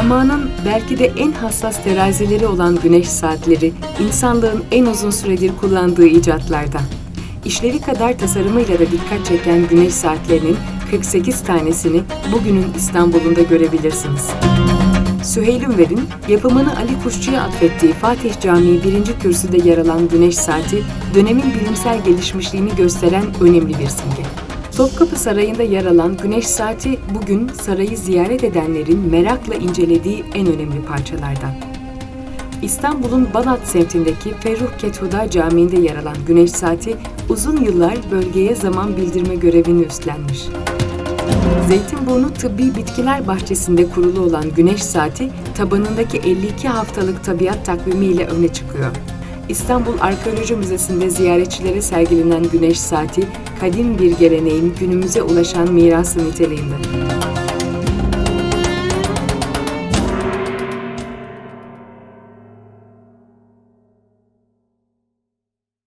Zamanın belki de en hassas terazileri olan güneş saatleri, insanlığın en uzun süredir kullandığı icatlardan. İşlevi kadar tasarımıyla da dikkat çeken güneş saatlerinin 48 tanesini bugünün İstanbul'unda görebilirsiniz. Süheyl Ünver'in yapımını Ali Kuşçu'ya atfettiği Fatih Camii 1. kürsüde yer alan güneş saati, dönemin bilimsel gelişmişliğini gösteren önemli bir simge. Topkapı Sarayı'nda yer alan güneş saati bugün sarayı ziyaret edenlerin merakla incelediği en önemli parçalardan. İstanbul'un Balat semtindeki Ferruh Kethuda Camii'nde yer alan güneş saati uzun yıllar bölgeye zaman bildirme görevini üstlenmiş. Zeytinburnu Tıbbi Bitkiler Bahçesi'nde kurulu olan güneş saati tabanındaki 52 haftalık tabiat takvimi ile öne çıkıyor. İstanbul Arkeoloji Müzesi'nde ziyaretçilere sergilenen güneş saati, kadim bir geleneğin günümüze ulaşan mirası niteliğinde.